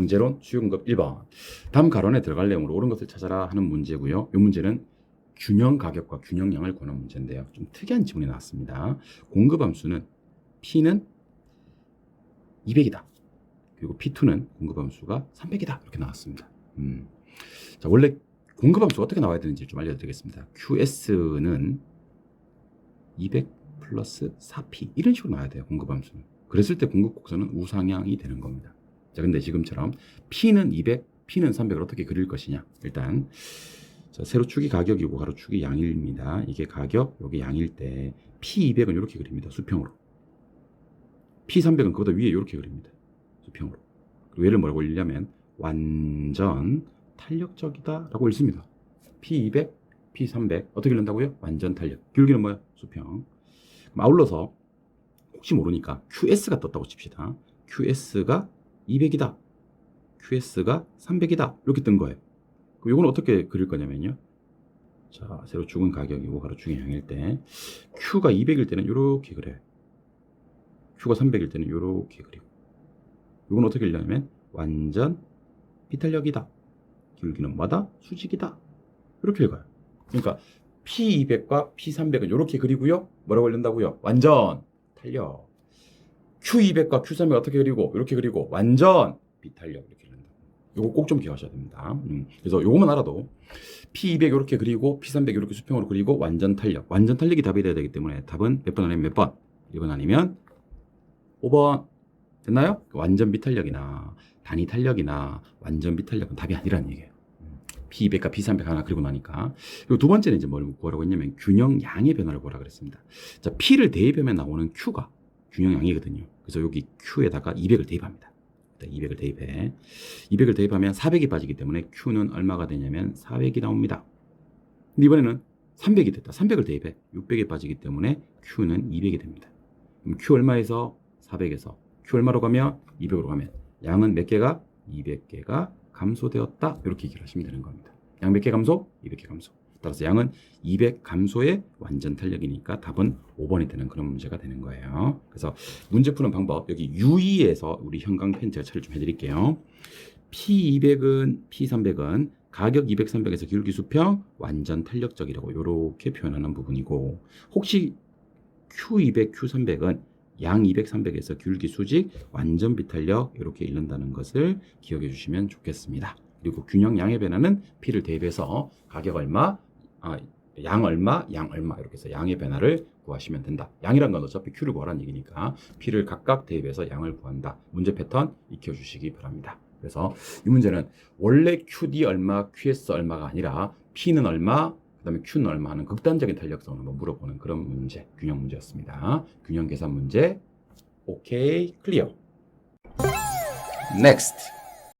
형제론 수용급 1번. 다음 가론에 들어갈 내용으로 옳은 것을 찾아라 하는 문제고요. 이 문제는 균형 가격과 균형량을 구하는 문제인데요. 좀 특이한 지문이 나왔습니다. 공급 함수는 P는 200이다. 그리고 P2는 공급 함수가 300이다. 이렇게 나왔습니다. 음. 자, 원래 공급 함수가 어떻게 나와야 되는지 좀 알려드리겠습니다. QS는 200 플러스 4P 이런 식으로 나와야 돼요. 공급 함수는. 그랬을 때 공급 곡선은 우상향이 되는 겁니다. 자, 근데 지금처럼 P는 200, P는 300을 어떻게 그릴 것이냐? 일단 자, 세로 축이 가격이고 가로 축이 양일입니다. 이게 가격, 여기 양일 때 P200은 이렇게 그립니다. 수평으로. P300은 그보다 위에 이렇게 그립니다. 수평으로. 그리고 얘를 뭐라고 읽냐면 완전 탄력적이다라고 읽습니다. P200, P300 어떻게 읽는다고요? 완전 탄력. 기울기는 뭐야? 수평. 아울러서 혹시 모르니까 QS가 떴다고 칩시다. QS가 200이다. QS가 300이다. 이렇게 뜬 거예요. 그럼 이건 어떻게 그릴 거냐면요. 자, 세로 죽은 가격이고 가로 양일 때 Q가 200일 때는 이렇게 그려요. Q가 300일 때는 이렇게 그리고 이건 어떻게 그리냐면 완전 비탄력이다. 기울기는 뭐다? 수직이다. 이렇게 읽어요. 그러니까 P200과 P300은 이렇게 그리고요. 뭐라고 읽는다고요? 완전 탄력. Q200과 Q300 어떻게 그리고 이렇게 그리고 완전 비탄력 이렇게 읽는다. 요거 꼭 좀 기억하셔야 됩니다. 음, 그래서 요거만 알아도 P200 이렇게 그리고 P300 이렇게 수평으로 그리고 완전 탄력. 완전 탄력이 답이 돼야 되기 때문에 답은 몇 번 아니면 몇 번? 1번 아니면 5번. 됐나요? 완전 비탄력이나 단위 탄력이나 완전 비탄력은 답이 아니라는 얘기예요. P200과 P300 하나 그리고 나니까. 그리고 두 번째는 이제 뭘 구하라고 했냐면 균형 양의 변화를 구하라 그랬습니다. 자, P를 대입하면 나오는 Q가 균형 양이거든요. 그래서 여기 Q에다가 200을 대입합니다. 200을 대입해. 200을 대입하면 400이 빠지기 때문에 Q는 얼마가 되냐면 400이 나옵니다. 근데 이번에는 300이 됐다. 300을 대입해. 600이 빠지기 때문에 Q는 200이 됩니다. 그럼 Q 얼마에서 400에서 Q 얼마로 가면 200으로 가면 양은 몇 개가 200개가 감소되었다. 이렇게 얘기를 하시면 되는 겁니다. 양 몇 개 감소? 200개 감소. 따라서 양은 200 감소의 완전 탄력이니까 답은 5번이 되는 그런 문제가 되는 거예요. 그래서 문제 푸는 방법 여기 U2에서 우리 형광펜 제가 처리 좀 해드릴게요. P200은 P300은 가격 200, 300에서 기울기 수평 완전 탄력적이라고 이렇게 표현하는 부분이고 혹시 Q200, Q300은 양 200, 300에서 귤기 수직, 완전 비탄력 이렇게 읽는다는 것을 기억해 주시면 좋겠습니다. 그리고 균형 양의 변화는 P를 대입해서 가격 얼마, 아, 양 얼마, 양 얼마 이렇게 해서 양의 변화를 구하시면 된다. 양이란 건 어차피 Q를 구하라는 얘기니까 P를 각각 대입해서 양을 구한다. 문제 패턴 익혀 주시기 바랍니다. 그래서 이 문제는 원래 QD 얼마, QS 얼마가 아니라 P는 얼마, 그 다음에 Q는 얼마 하는 극단적인 탄력성을 한번 물어보는 그런 문제, 균형 문제였습니다. 균형 계산 문제. 오케이, 클리어. Next.